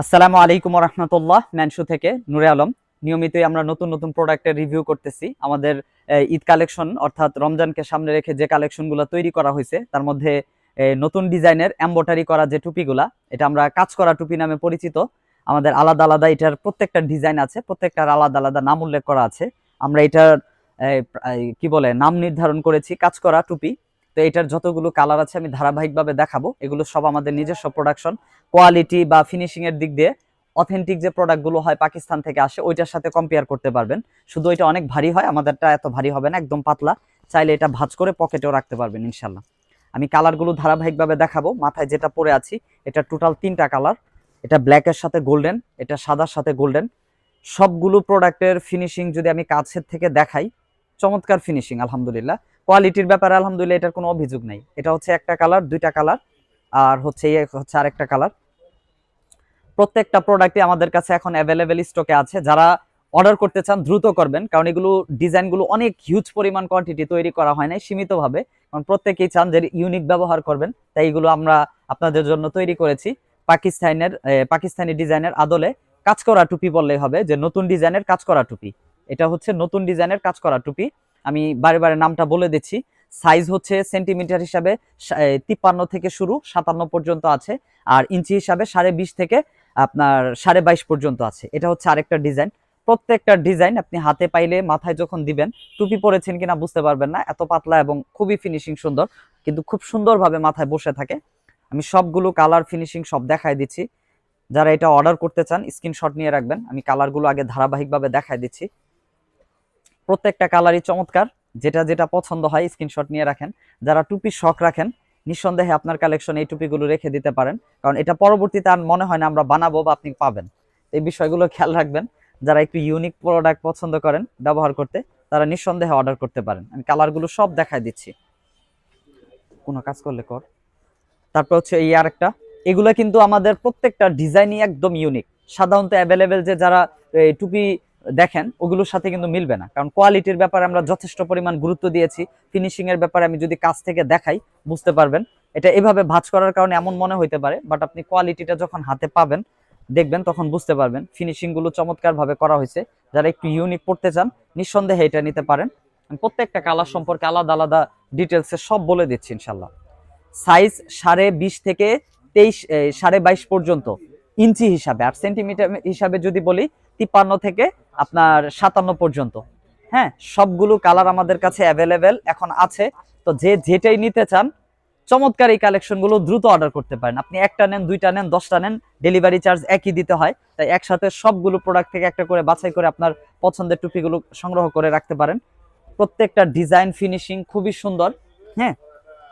আসসালামু আলাইকুম রহমতুল্লাহ ম্যানশু থেকে নুরে আলম। নিয়মিতই আমরা নতুন নতুন প্রোডাক্টের রিভিউ করতেছি। আমাদের ঈদ কালেকশন, অর্থাৎ রমজানকে সামনে রেখে যে কালেকশনগুলো তৈরি করা হয়েছে, তার মধ্যে নতুন ডিজাইনের এম্বোটারি করা যে টুপিগুলা, এটা আমরা কাজ করা টুপি নামে পরিচিত। আমাদের আলাদা আলাদা এটার প্রত্যেকটা ডিজাইন আছে, প্রত্যেকটার আলাদা আলাদা নাম উল্লেখ করা আছে। আমরা এটার কি বলে, নাম নির্ধারণ করেছি কাজ করা টুপি। তো এটার যতগুলো কালার আছে আমি ধারাবাহিকভাবে দেখাবো। এগুলো সব আমাদের নিজস্ব প্রোডাকশন কোয়ালিটি বা ফিনিশিং এর দিক দিয়ে অথেন্টিক যে প্রোডাক্টগুলো হয় পাকিস্তান থেকে আসে, ওইটার সাথে কম্পেয়ার করতে পারবেন। শুধু এটা অনেক ভারী হয়, আমাদেরটা এত ভারী হবে না, একদম পাতলা। চাইলে এটা ভাজ করে পকেটেও রাখতে পারবেন ইনশাল্লাহ আমি কালারগুলো ধারাবাহিকভাবে দেখাবো, মাথায় যেটা পরে আছি, এটা টোটাল তিনটা কালার এটা ব্ল্যাকের সাথে গোল্ডেন এটা সাদার সাথে গোল্ডেন সবগুলো প্রোডাক্টের ফিনিশিং যদি আমি কাছের থেকে দেখাই, চমৎকার ফিনিশিং আলহামদুলিল্লাহ। কোয়ালিটির ব্যাপারে আলহামদুলিল্লাহ এটার কোনো অভিযোগ নেই। এটা হচ্ছে একটা কালার দুইটা কালার আর হচ্ছে হচ্ছে আরেকটা কালার প্রত্যেকটা প্রোডাক্টই আমাদের কাছে এখন অ্যাভেলেবেল স্টকে আছে। যারা অর্ডার করতে চান, দ্রুত করবেন, কারণ এগুলো ডিজাইনগুলো অনেক হিউজ পরিমাণ কোয়ান্টিটি তৈরি করা হয় নাই সীমিতভাবে। কারণ প্রত্যেকেই চান যে ইউনিক ব্যবহার করবেন, তাই এগুলো আমরা আপনাদের জন্য তৈরি করেছি। পাকিস্তানের পাকিস্তানি ডিজাইনের আদলে কাজ করা টুপি বললেই হবে যে নতুন ডিজাইনের কাজ করা টুপি। এটা হচ্ছে নতুন ডিজাইনের কাজ করা টুপি। আমি বারে বারে নামটা বলে দিচ্ছি। সাইজ হচ্ছে সেন্টিমিটার হিসাবে তিপ্পান্ন থেকে শুরু, সাতান্ন পর্যন্ত আছে। আর ইঞ্চি হিসাবে সাড়ে বিশ থেকে আপনার সাড়ে বাইশ পর্যন্ত আছে। এটা হচ্ছে আরেকটা ডিজাইন প্রত্যেকটা ডিজাইন আপনি হাতে পাইলে, মাথায় যখন দিবেন, টুপি পরেছেন কিনা বুঝতে পারবেন না। এত পাতলা এবং খুবই ফিনিশিং সুন্দর, কিন্তু খুব সুন্দরভাবে মাথায় বসে থাকে। আমি সবগুলো কালার ফিনিশিং সব দেখায় দিচ্ছি। যারা এটা অর্ডার করতে চান স্ক্রিনশট নিয়ে রাখবেন। আমি কালারগুলো আগে ধারাবাহিকভাবে দেখায় দিচ্ছি। প্রত্যেকটা কালারই চমৎকার। যেটা যেটা পছন্দ হয় স্ক্রিনশট নিয়ে রাখেন। যারা টুপি শখ রাখেন, নিঃসন্দেহে আপনার কালেকশন এই টুপিগুলো রেখে দিতে পারেন। কারণ এটা পরবর্তীতে আর মনে হয় না আমরা বানাবো বা আপনি পাবেন। এই বিষয়গুলো খেয়াল রাখবেন। যারা একটু ইউনিক প্রোডাক্ট পছন্দ করেন, ব্যবহার করতে, তারা নিঃসন্দেহে অর্ডার করতে পারেন। আমি কালারগুলো সব দেখায় দিচ্ছি। কোনো কাজ করলে কর। তারপর হচ্ছে এই আরেকটা। এগুলো কিন্তু আমাদের প্রত্যেকটা ডিজাইনই একদম ইউনিক সাধারণত অ্যাভেলেবেল যে যারা, এই টুপি দেখেন, ওগুলোর সাথে কিন্তু মিলবে না। কারণ কোয়ালিটির ব্যাপারে আমরা যথেষ্ট পরিমাণ গুরুত্ব দিয়েছি। ফিনিশিং এর ব্যাপারে আমি যদি কাছ থেকে দেখাই, বুঝতে পারবেন। এটা এভাবে ভাজ করার কারণে এমন মনে হইতে পারে বাট আপনি কোয়ালিটিটা যখন হাতে পাবেন, দেখবেন, তখন বুঝতে পারবেন। ফিনিশিংগুলো চমৎকার ভাবে করা হয়েছে। যারা একটু ইউনিক পড়তে চান, নিঃসন্দেহে এটা নিতে পারেন। প্রত্যেকটা কালার সম্পর্কে আলাদা আলাদা ডিটেলসে সব বলে দিচ্ছি ইনশাল্লাহ সাইজ সাড়ে বিশ থেকে তেইশ সাড়ে বাইশ পর্যন্ত ইঞ্চি হিসাবে। আর সেন্টিমিটার হিসাবে যদি বলি, তিপ্পান্ন থেকে আপনার সাতান্ন পর্যন্ত। হ্যাঁ সবগুলো কালার আমাদের কাছে অ্যাভেলেবেল এখন আছে। তো যে যেটাই নিতে চান, চমৎকার এই কালেকশনগুলো দ্রুত অর্ডার করতে পারেন। আপনি একটা নেন, দুইটা নেন, দশটা নেন ডেলিভারি চার্জ একই দিতে হয়। তাই একসাথে সবগুলো প্রোডাক্ট থেকে একটা করে বাছাই করে আপনার পছন্দের টুপিগুলো সংগ্রহ করে রাখতে পারেন। প্রত্যেকটা ডিজাইন ফিনিশিং খুবই সুন্দর। হ্যাঁ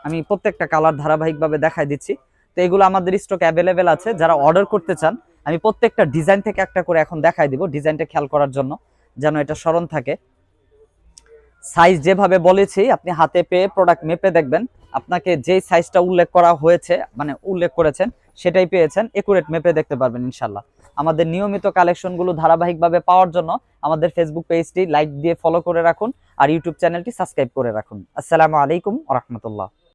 আমি প্রত্যেকটা কালার ধারাবাহিকভাবে দেখাই দিচ্ছি। তো এগুলো আমাদের স্টক অ্যাভেলেবেল আছে। যারা অর্ডার করতে চান আমি প্রত্যেকটা ডিজাইন থেকে একটা করে এখন দেখাই দিব ডিজাইনটা খেয়াল করার জন্য, যেন এটা স্মরণ থাকে। সাইজ যেভাবে বলেছি, আপনি হাতে পেয়ে প্রোডাক্ট মেপে দেখবেন। আপনাকে যেই সাইজটা উল্লেখ করা হয়েছে মানে উল্লেখ করেছেন, সেটাই পেয়েছেন একুরেট মেপে দেখতে পারবেন ইনশাল্লাহ আমাদের নিয়মিত কালেকশনগুলো ধারাবাহিকভাবে পাওয়ার জন্য আমাদের ফেসবুক পেজটি লাইক দিয়ে ফলো করে রাখুন, আর ইউটিউব চ্যানেলটি সাবস্ক্রাইব করে রাখুন। আসসালামু আলাইকুম রহমতুল্লাহ।